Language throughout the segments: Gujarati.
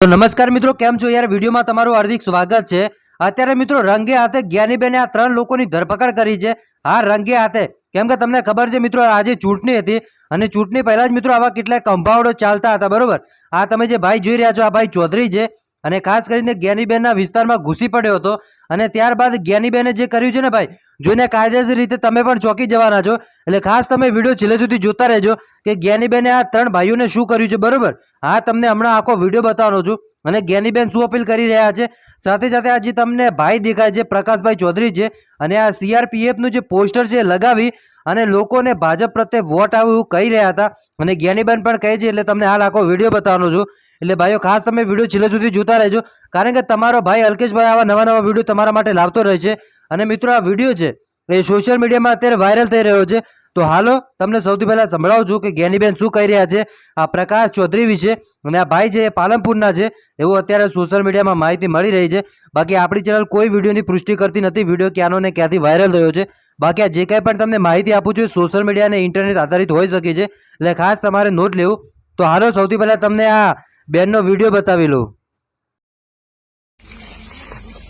તો નમસ્કાર મિત્રો, કેમ છો? યાર, વિડીયોમાં તમારું હાર્દિક સ્વાગત છે. અત્યારે મિત્રો, રંગે હાથે જ્ઞાનીબેને આ ત્રણ લોકોની ધરપકડ કરી છે. આ રંગે હાથે. કેમ કે તમને ખબર છે મિત્રો, આજે ચૂંટણી હતી અને ચૂંટણી પહેલા જ મિત્રો આવા કેટલાય કંભાવડો ચાલતા હતા, બરોબર? આ તમે જે ભાઈ જોઈ રહ્યા છો, આ ભાઈ ચૌધરી છે અને ખાસ કરીને જ્ઞાનીબેનના વિસ્તારમાં ઘૂસી પડ્યો હતો અને ત્યારબાદ જ્ઞાનીબેને જે કર્યું છે ને ભાઈ જોઈને કાયદેસર રીતે તમે પણ ચોંકી જવાના છો. એટલે ખાસ તમે વીડિયો છેલ્લે સુધી જોતા રહેજો કે જ્ઞાનીબેને આ ત્રણ ભાઈઓને શું કર્યું છે, બરાબર? હા, તમને હમણાં આખો વીડિયો બતાવવાનો છું અને જ્ઞાનીબેન શું અપીલ કરી રહ્યા છે? સાથે સાથે આજે તમને ભાઈ દેખાય છે, પ્રકાશભાઈ ચૌધરી છે અને આ સીઆરપીએફનું જે પોસ્ટર છે લગાવી અને લોકોને ભાજપ પ્રત્યે વોટ આવે કહી રહ્યા હતા અને જ્ઞાનીબેન પણ કહે છે, એટલે તમને હાલ આખો વીડિયો બતાવવાનો છું. એટલે ભાઈઓ, ખાસ તમે વીડિયો છેલ્લે સુધી જોતા રહેજો. કારણ કે તમારો ભાઈ અલ્કેશભાઈ આવા નવા નવા વીડિયો તમારા માટે લાવતો રહે છે. અને મિત્રો, આ વીડિયો છે એ સોશિયલ મીડિયામાં અત્યારે વાયરલ થઈ રહ્યો છે. તો હાલો, તમને સૌથી પહેલાં સંભળાવું છું કે જ્ઞાનીબેન શું કહી રહ્યા છે. આ પ્રકાશ ચૌધરી વિશે અને આ ભાઈ છે એ પાલનપુરના છે, એવું અત્યારે સોશિયલ મીડિયામાં માહિતી મળી રહી છે. બાકી આપણી ચેનલ કોઈ વિડીયોની પુષ્ટિ કરતી નથી. વીડિયો ક્યાંનો ને ક્યાંથી વાયરલ થયો છે. બાકી આ જે કંઈ પણ તમને માહિતી આપું છું સોશિયલ મીડિયા અને ઇન્ટરનેટ આધારિત હોઈ શકે છે. એટલે ખાસ તમારે નોટ લેવું. તો હાલો, સૌથી પહેલાં તમને આ બેનનો વીડિયો બતાવી લઉં.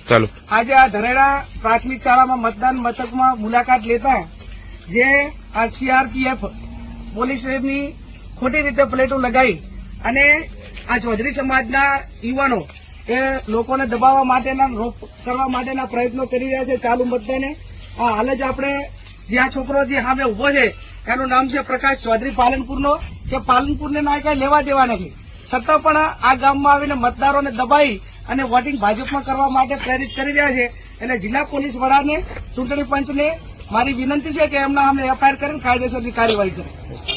ચાલો. આજે આ ધરેડા પ્રાથમિક શાળામાં મતદાન મથકમાં મુલાકાત લેતા જે આ સીઆરપીએફ પોલીસની ખોટી રીતે પ્લેટો લગાવી અને આ ચૌધરી સમાજના યુવાનો એ લોકોને દબાવવા માટેના રોપ કરવા માટેના પ્રયત્નો કરી રહ્યા છે ચાલુ મતદાને. આ હાલ જ આપણે જે આ છોકરો જે સામે ઊભો છે એનું નામ છે પ્રકાશ ચૌધરી પાલનપુરનો કે પાલનપુરને ના કઈ લેવા દેવા નથી. છતાં પણ આ ગામમાં આવીને મતદારોને દબાઈ અને વોટિંગ ભાજપમાં કરવા માટે પ્રેરિત કરી રહ્યા છે. એટલે જિલ્લા પોલીસ વડાને, ચૂંટણી પંચને મારી વિનંતી છે કે એમના અમે એફઆઈઆર કરીને કાયદેસરની કાર્યવાહી કરે.